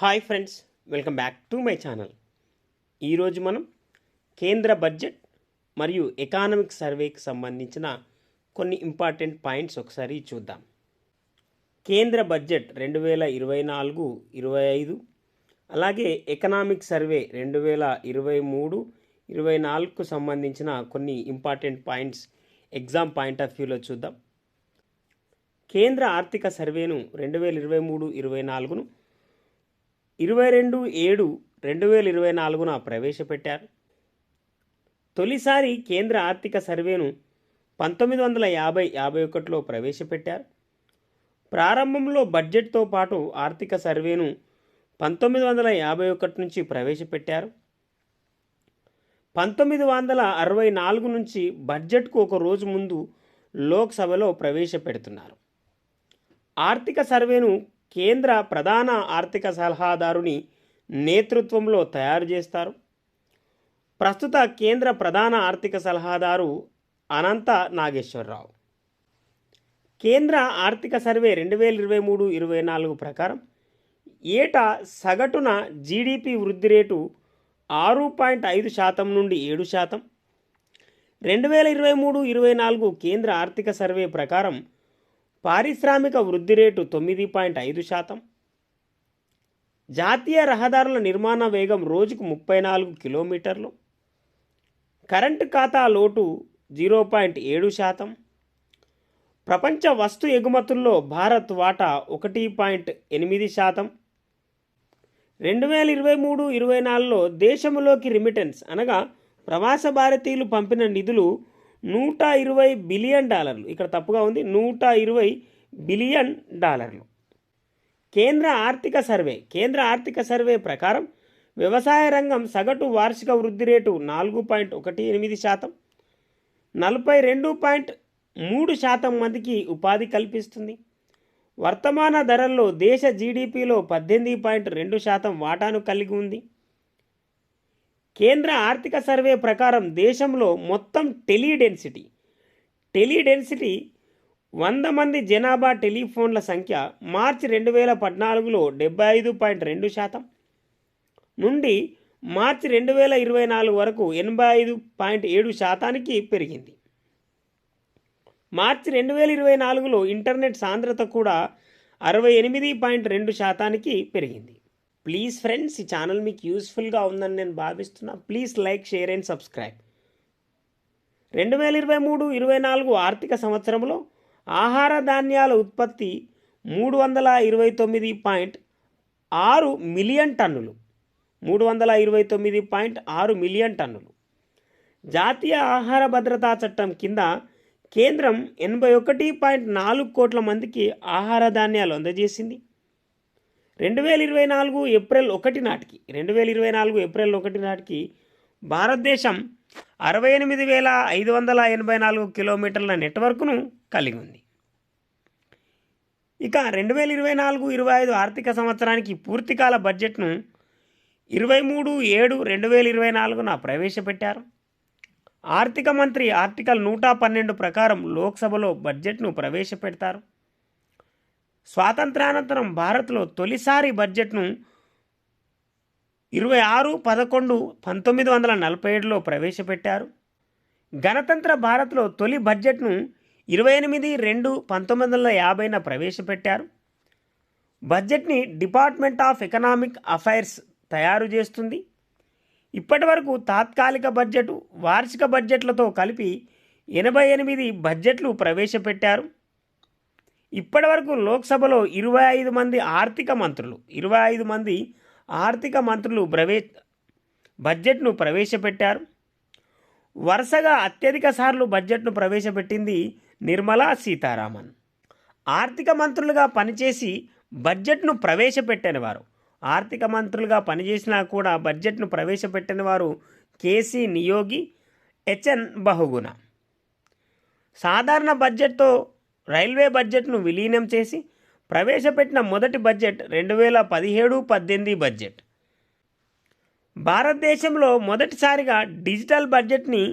Hi friends welcome back to my channel. ఈరోజు మనం కేంద్ర బడ్జెట్ మరియు ఎకానమిక్ సర్వేకి సంబంధించిన కొన్ని ఇంపార్టెంట్ పాయింట్స్ ఒకసారి చూద్దాం. కేంద్ర బడ్జెట్ రెండు వేల ఇరవై నాలుగు ఇరవై ఐదు అలాగే ఎకనామిక్ సర్వే రెండు వేల ఇరవై మూడు ఇరవై నాలుగుకు సంబంధించిన కొన్ని important points exam point of వ్యూలో చూద్దాం. కేంద్ర ఆర్థిక సర్వేను రెండు వేల ఇరవై మూడు ఇరవై నాలుగును ఇరవై రెండు ఏడు రెండు వేల ఇరవై నాలుగున ప్రవేశపెట్టారు. తొలిసారి కేంద్ర ఆర్థిక సర్వేను పంతొమ్మిది వందల యాభై యాభై ఒకటిలో ప్రవేశపెట్టారు. ప్రారంభంలో బడ్జెట్తో పాటు ఆర్థిక సర్వేను పంతొమ్మిది వందల యాభై ఒకటి నుంచి ప్రవేశపెట్టారు. పంతొమ్మిది వందల అరవై నాలుగు నుంచి బడ్జెట్కు ఒక రోజు ముందు లోక్సభలో ప్రవేశపెడుతున్నారు. ఆర్థిక సర్వేను కేంద్ర ప్రధాన ఆర్థిక సలహాదారుని నేతృత్వంలో తయారు చేస్తారు. ప్రస్తుత కేంద్ర ప్రధాన ఆర్థిక సలహాదారు అనంత నాగేశ్వరరావు. కేంద్ర ఆర్థిక సర్వే రెండు వేల ఇరవై మూడు ఇరవై నాలుగు ప్రకారం ఏటా సగటున జీడిపి వృద్ధి రేటు ఆరు పాయింట్ ఐదు శాతం నుండి ఏడు శాతం. రెండు వేల ఇరవై మూడు ఇరవై నాలుగు కేంద్ర ఆర్థిక సర్వే ప్రకారం పారిశ్రామిక వృద్ధి రేటు తొమ్మిది పాయింట్ ఐదు శాతం. జాతీయ రహదారుల నిర్మాణ వేగం రోజుకు ముప్పై నాలుగు కిలోమీటర్లు. కరెంటు ఖాతా లోటు జీరో పాయింట్ ఏడు శాతం. ప్రపంచ వస్తు ఎగుమతుల్లో భారత్ వాటా ఒకటి పాయింట్ ఎనిమిది శాతం. రెండు వేల ఇరవై మూడు ఇరవై నాలుగులో దేశంలోకి రిమిటెన్స్ అనగా ప్రవాస భారతీయులు పంపిన నిధులు నూట ఇరవై బిలియన్ డాలర్లు. ఇక్కడ తప్పుగా ఉంది. నూట ఇరవై బిలియన్ డాలర్లు. కేంద్ర ఆర్థిక సర్వే. కేంద్ర ఆర్థిక సర్వే ప్రకారం వ్యవసాయ రంగం సగటు వార్షిక వృద్ధి రేటు నాలుగు పాయింట్ ఒకటి ఎనిమిది శాతం. నలభై రెండు పాయింట్ మూడు శాతం మందికి ఉపాధి కల్పిస్తుంది. వర్తమాన ధరల్లో దేశ జీడిపిలో పద్దెనిమిది పాయింట్ రెండు శాతం వాటాను కలిగి ఉంది. కేంద్ర ఆర్థిక సర్వే ప్రకారం దేశంలో మొత్తం టెలిడెన్సిటీ టెలిడెన్సిటీ వంద మంది జనాభా టెలిఫోన్ల సంఖ్య మార్చి రెండు వేల పద్నాలుగులో డెబ్బై ఐదు పాయింట్ రెండు శాతం నుండి మార్చి రెండు వేల ఇరవై నాలుగు వరకు ఎనభై ఐదు పాయింట్ ఏడు శాతానికి పెరిగింది. మార్చి రెండు వేల ఇరవై నాలుగులో ఇంటర్నెట్ సాంద్రత కూడా అరవై ఎనిమిది పాయింట్ రెండు శాతానికి పెరిగింది. ప్లీజ్ ఫ్రెండ్స్ ఈ ఛానల్ మీకు యూస్ఫుల్గా ఉందని నేను భావిస్తున్నా. Please like share and subscribe. రెండు వేల ఇరవై మూడు ఇరవై నాలుగు ఆర్థిక సంవత్సరంలో ఆహార ధాన్యాల ఉత్పత్తి మూడు వందల ఇరవై తొమ్మిది పాయింట్ ఆరు మిలియన్ టన్నులు. మూడు వందల ఇరవై తొమ్మిది పాయింట్ ఆరు మిలియన్ టన్నులు. జాతీయ ఆహార భద్రతా చట్టం కింద కేంద్రం ఎనభై ఒకటి పాయింట్ నాలుగు కోట్ల మందికి ఆహార ధాన్యాలు అందజేసింది. రెండు వేల ఇరవై నాలుగు ఏప్రిల్ ఒకటి నాటికి రెండు వేల ఇరవై నాలుగు ఏప్రిల్ ఒకటి నాటికి భారతదేశం అరవై ఎనిమిది వేల ఐదు వందల ఎనభై నాలుగు కిలోమీటర్ల నెట్వర్క్ను కలిగి ఉంది. ఇక రెండు వేల ఇరవై నాలుగు ఇరవై ఐదు ఆర్థిక సంవత్సరానికి పూర్తికాల బడ్జెట్ను ఇరవై మూడు ఏడు రెండు వేల ఇరవై నాలుగున ప్రవేశపెట్టారు. ఆర్థిక మంత్రి ఆర్టికల్ నూట పన్నెండు ప్రకారం లోక్సభలో బడ్జెట్ను ప్రవేశపెడతారు. స్వాతంత్రానంతరం భారత్లో తొలిసారి బడ్జెట్ను ఇరవై ఆరు పదకొండు పంతొమ్మిది వందల నలభై ఏడులో ప్రవేశపెట్టారు. గణతంత్ర భారత్లో తొలి బడ్జెట్ను ఇరవై ఎనిమిది రెండు పంతొమ్మిది వందల యాభైన ప్రవేశపెట్టారు. బడ్జెట్ని డిపార్ట్మెంట్ ఆఫ్ ఎకనామిక్ అఫైర్స్ తయారు చేస్తుంది. ఇప్పటి వరకు తాత్కాలిక బడ్జెట్ వార్షిక బడ్జెట్లతో కలిపి ఎనభై ఎనిమిది బడ్జెట్లు ప్రవేశపెట్టారు. ఇప్పటివరకు లోక్సభలో ఇరవై ఐదు మంది ఆర్థిక మంత్రులు ఇరవై ఐదు మంది ఆర్థిక మంత్రులు ప్రవే బడ్జెట్ను ప్రవేశపెట్టారు. వరుసగా అత్యధిక సార్లు బడ్జెట్ను ప్రవేశపెట్టింది నిర్మలా సీతారామన్. ఆర్థిక మంత్రులుగా పనిచేసి బడ్జెట్ను ప్రవేశపెట్టని వారు. ఆర్థిక మంత్రులుగా పనిచేసినా కూడా బడ్జెట్ను ప్రవేశపెట్టని వారు కేసీ నియోగి హెచ్ఎన్ బహుగుణ. సాధారణ బడ్జెట్తో రైల్వే బడ్జెట్ను విలీనం చేసి ప్రవేశపెట్టిన మొదటి బడ్జెట్ రెండు వేల పదిహేడు పద్దెనిమిది బడ్జెట్. భారతదేశంలో మొదటిసారిగా డిజిటల్ బడ్జెట్ని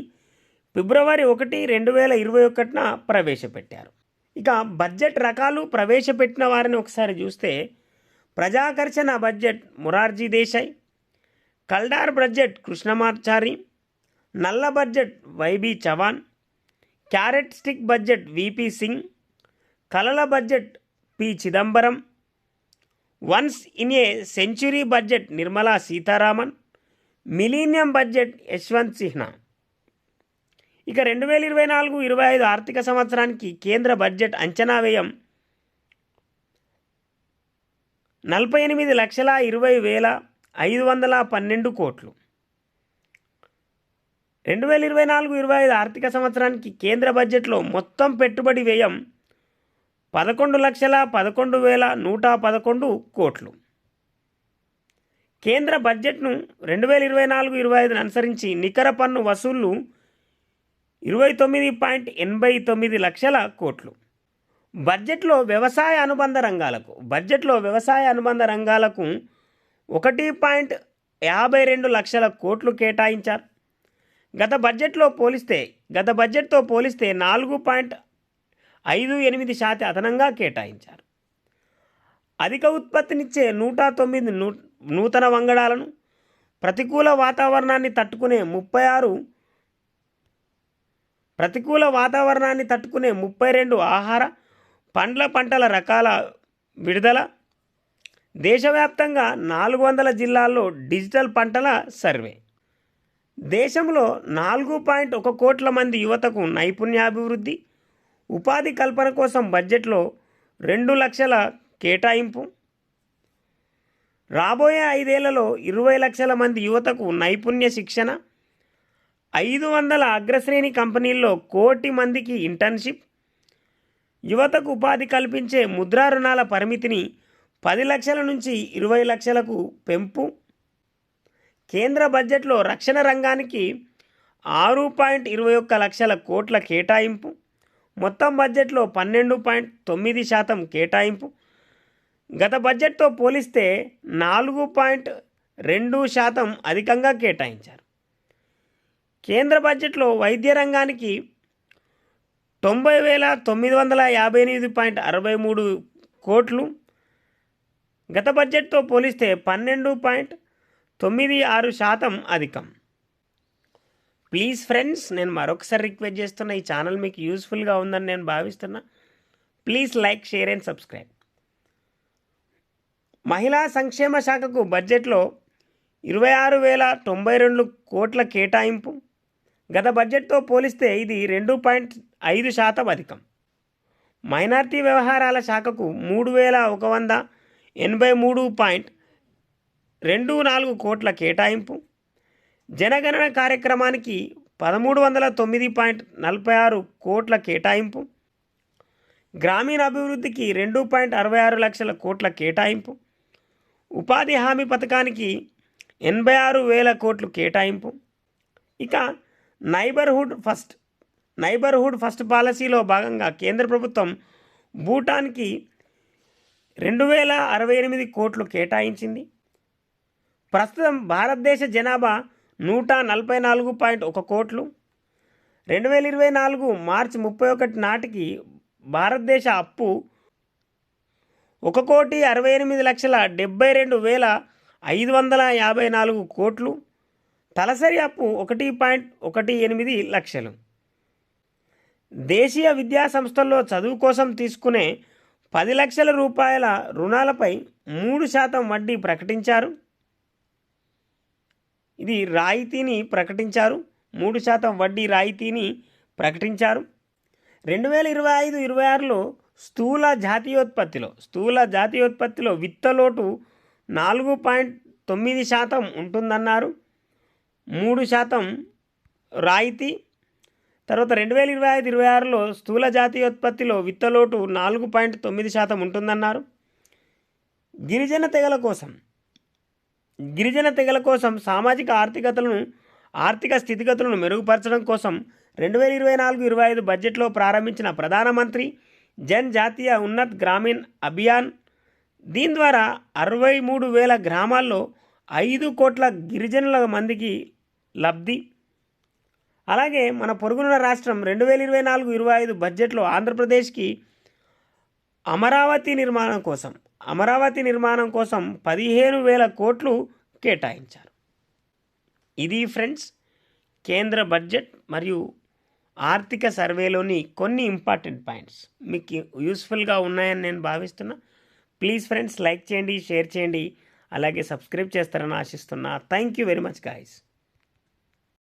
ఫిబ్రవరి ఒకటి రెండు వేల ఇరవై ఒకటిన ప్రవేశపెట్టారు. ఇక బడ్జెట్ రకాలు ప్రవేశపెట్టిన వారిని ఒకసారి చూస్తే ప్రజాకర్షణ budget Morarji Desai Kaldor budget Krishnamachari నల్ల budget YB Chavan carrot stick budget VP Singh కలల budget P Chidambaram. Once in a century budget Nirmala Sitharaman. Millennium budget Yashwant Sinha. ఇక రెండు వేల ఇరవై నాలుగు ఇరవై ఐదు ఆర్థిక సంవత్సరానికి కేంద్ర బడ్జెట్ అంచనా వ్యయం నలభై ఎనిమిది లక్షల ఇరవై వేల ఐదు వందల పన్నెండు కోట్లు. రెండు వేల ఇరవై నాలుగు ఇరవై ఐదు ఆర్థిక సంవత్సరానికి కేంద్ర బడ్జెట్లో మొత్తం పెట్టుబడి వ్యయం పదకొండు లక్షల పదకొండు వేల నూట పదకొండు కోట్లు. కేంద్ర బడ్జెట్ను రెండు వేల ఇరవై నాలుగు ఇరవై ఐదును అనుసరించి నికర పన్ను వసూళ్ళు ఇరవై తొమ్మిది పాయింట్ ఎనభై తొమ్మిది లక్షల కోట్లు. బడ్జెట్లో వ్యవసాయ అనుబంధ రంగాలకు బడ్జెట్లో వ్యవసాయ అనుబంధ రంగాలకు ఒకటి పాయింట్ యాభై రెండు లక్షల కోట్లు కేటాయించారు. గత బడ్జెట్లో పోలిస్తే గత బడ్జెట్తో పోలిస్తే నాలుగు పాయింట్ ఐదు ఎనిమిది శాతం అదనంగా కేటాయించారు. అధిక ఉత్పత్తినిచ్చే నూట తొమ్మిది నూ నూతన వంగడాలను ప్రతికూల వాతావరణాన్ని తట్టుకునే ముప్పై ఆరు ప్రతికూల వాతావరణాన్ని తట్టుకునే ముప్పై రెండు ఆహార పండ్ల పంటల రకాల విడుదల దేశవ్యాప్తంగా నాలుగు వందల జిల్లాల్లో డిజిటల్ పంటల సర్వే. దేశంలో నాలుగు పాయింట్ ఒక కోట్ల మంది యువతకు నైపుణ్యాభివృద్ధి ఉపాధి కల్పన కోసం బడ్జెట్లో రెండు లక్షల కేటాయింపు. రాబోయే ఐదేళ్ళలో ఇరవై లక్షల మంది యువతకు నైపుణ్య శిక్షణ. ఐదు వందల అగ్రశ్రేణి కంపెనీల్లో కోటి మందికి ఇంటర్న్షిప్. యువతకు ఉపాధి కల్పించే ముద్రా రుణాల పరిమితిని పది లక్షల నుంచి ఇరవై లక్షలకు పెంపు. కేంద్ర బడ్జెట్లో రక్షణ రంగానికి ఆరు పాయింట్ ఇరవై ఒక్క లక్షల కోట్ల కేటాయింపు. మొత్తం బడ్జెట్లో పన్నెండు పాయింట్ తొమ్మిది శాతం కేటాయింపు. గత బడ్జెట్తో పోలిస్తే నాలుగు పాయింట్ రెండు శాతం అధికంగా కేటాయించారు. కేంద్ర బడ్జెట్లో వైద్య రంగానికి తొంభై వేల తొమ్మిది వందల యాభై ఎనిమిది పాయింట్ అరవై మూడు కోట్లు. గత బడ్జెట్తో పోలిస్తే పన్నెండు పాయింట్ తొమ్మిది ఆరు శాతం అధికం. ప్లీజ్ ఫ్రెండ్స్ నేను మరొకసారి రిక్వెస్ట్ చేస్తున్నా ఈ ఛానల్ మీకు యూస్ఫుల్గా ఉందని నేను భావిస్తున్నా. Please like share and subscribe మహిళా సంక్షేమ శాఖకు బడ్జెట్లో ఇరవై ఆరు వేల తొంభై రెండు కోట్ల కేటాయింపు. గత బడ్జెట్తో పోలిస్తే ఇది రెండు పాయింట్ ఐదు శాతం అధికం. మైనార్టీ వ్యవహారాల శాఖకు మూడు వేల ఒక వంద ఎనభై మూడు పాయింట్ రెండు నాలుగు కోట్ల కేటాయింపు. జనగణన కార్యక్రమానికి పదమూడు వందల తొమ్మిది పాయింట్ నలభై ఆరు కోట్ల కేటాయింపు. గ్రామీణ అభివృద్ధికి రెండు పాయింట్ అరవై ఆరు లక్షల కోట్ల కేటాయింపు. ఉపాధి హామీ పథకానికి ఎనభై ఆరు వేల కోట్లు కేటాయింపు. ఇక నైబర్హుడ్ ఫస్ట్ నైబర్హుడ్ ఫస్ట్ పాలసీలో భాగంగా కేంద్ర ప్రభుత్వం భూటాన్కి రెండు వేల అరవై ఎనిమిది కోట్లు కేటాయించింది. ప్రస్తుతం భారతదేశ జనాభా నూట నలభై నాలుగు పాయింట్ ఒక కోట్లు. రెండు వేల ఇరవై నాలుగు మార్చి ముప్పై ఒకటి నాటికి భారతదేశ అప్పు ఒక కోటి అరవై ఎనిమిది లక్షల డెబ్బై రెండు వేల ఐదు వందల యాభై నాలుగు కోట్లు. తలసరి అప్పు ఒకటి పాయింట్ ఒకటి ఎనిమిది లక్షలు. దేశీయ విద్యా సంస్థల్లో చదువు కోసం తీసుకునే పది లక్షల రూపాయల రుణాలపై మూడు శాతం వడ్డీ ప్రకటించారు. ఇది రాయితీని ప్రకటించారు. మూడు శాతం వడ్డీ రాయితీని ప్రకటించారు. రెండు వేల ఇరవై ఐదు ఇరవై ఆరులో స్థూల జాతీయోత్పత్తిలో స్థూల జాతీయోత్పత్తిలో విత్తలోటు నాలుగు పాయింట్ తొమ్మిది శాతం ఉంటుందన్నారు. మూడు శాతం రాయితీ. తర్వాత రెండు వేల ఇరవై ఐదు ఇరవై ఆరులో స్థూల జాతీయోత్పత్తిలో విత్తలోటు నాలుగు పాయింట్ తొమ్మిది శాతం ఉంటుందన్నారు. గిరిజన తెగల కోసం గిరిజన తెగల కోసం సామాజిక ఆర్థికతలను ఆర్థిక స్థితిగతులను మెరుగుపరచడం కోసం రెండు వేల ఇరవై నాలుగు ఇరవై ఐదు బడ్జెట్లో ప్రారంభించిన ప్రధానమంత్రి జన్ జాతీయ ఉన్నత్ గ్రామీణ్ అభియాన్. దీని ద్వారా అరవై మూడు వేల గ్రామాల్లో ఐదు కోట్ల గిరిజనుల మందికి లబ్ధి. అలాగే మన పొరుగున రాష్ట్రం రెండు వేల ఇరవై నాలుగు ఇరవై ఐదు బడ్జెట్లో ఆంధ్రప్రదేశ్కి అమరావతి నిర్మాణం కోసం అమరావతి నిర్మాణం కోసం పదిహేను వేల కోట్లు కేటాయించారు. ఇది ఫ్రెండ్స్ కేంద్ర బడ్జెట్ మరియు ఆర్థిక సర్వేలోని కొన్ని ఇంపార్టెంట్ పాయింట్స్. మీకు యూస్ఫుల్గా ఉన్నాయని నేను భావిస్తున్నా. ప్లీజ్ ఫ్రెండ్స్ లైక్ చేయండి షేర్ చేయండి. అలాగే సబ్స్క్రైబ్ చేస్తారని ఆశిస్తున్నా. Thank you very much guys.